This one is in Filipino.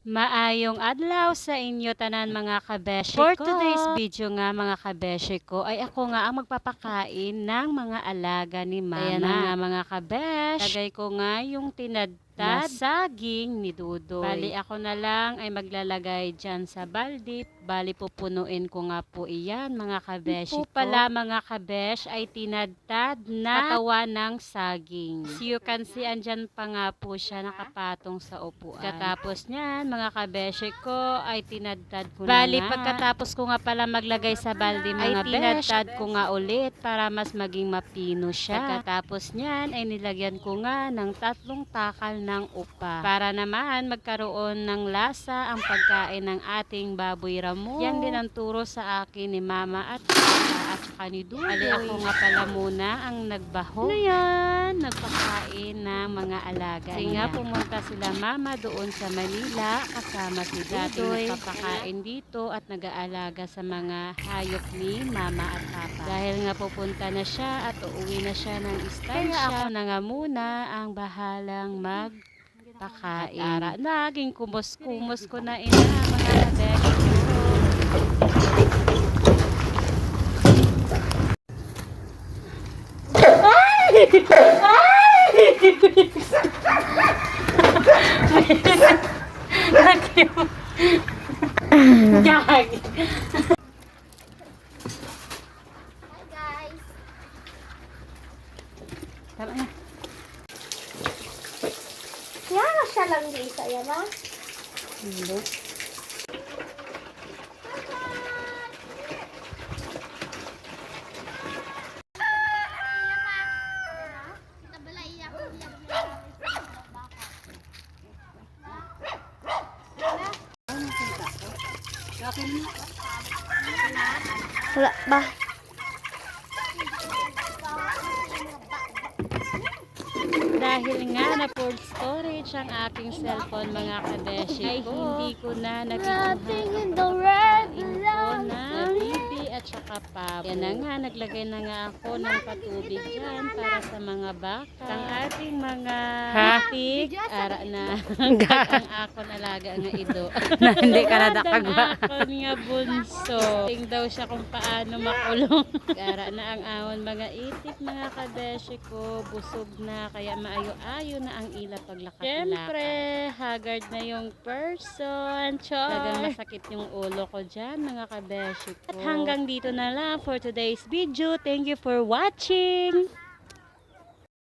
Maayong adlaw sa inyo tanan mga kabeshi For today's video nga mga kabeshi ko ay ako nga ang magpapakain ng mga alaga ni mama. Ayan na nga mga kabesh. Lagay ko nga yung tinadtad na saging ni Dudoy. Bali ako na lang ay maglalagay dyan sa baldi. Bali pupunuin ko nga po iyan mga kabeshi po pala mga kabesh ay tinadtad na katawan ng saging. So you can see andyan pa nga po siya nakapatong sa upuan. Katapos niyan mga kabeshi ko ay tinadtad ko Bali, na nga. pagkatapos ko nga pala maglagay sa baldi mga ay tinadtad ko nga ulit para mas maging mapino siya. Pagkatapos niyan ay nilagyan ko nga ng tatlong takal ng upa. Para naman magkaroon ng lasa ang pagkain ng ating baboy ramo. Yan din ang turo sa akin ni mama at papa at ni Dudoy. Ali ako nga pala muna ang nagbaho. Ano yan? Nagpakain ng mga alaga Kasi nga pumunta sila mama doon sa Manila kasama si Dudoy. Nagpapakain dito at nag-aalaga sa mga hayop ni mama at papa. Dahil nga pupunta na siya at uuwi na siya ng istansya. Kaya ako na nga muna ang bahalang mag pakain. Ara, naging kumos-kumos ko na ina mga kabek. Hi guys! Tama na. Yan siya lang di isa yan ha? Hindi. Wala ba? Dahil nga na full storage ang aking cellphone mga kabeshi ay hindi ko na Nothing at saka pabo. Yan na nga, naglagay na nga ako ng patubig dyan para sa mga baka. Ang ating mga hatik, ara na. ang akon alaga nga ido. na hindi ka nadakagwa. Ang akon nga bunso. Ting daw siya kung paano makulong. Ara na ang awon mga itik mga kadeshi ko. Busog na kaya maayo-ayo na ang ila paglakad Siyempre, haggard na yung person. Char. Talagang masakit yung ulo ko dyan mga kabeshi ko. At dito na lang for today's video. Thank you for watching.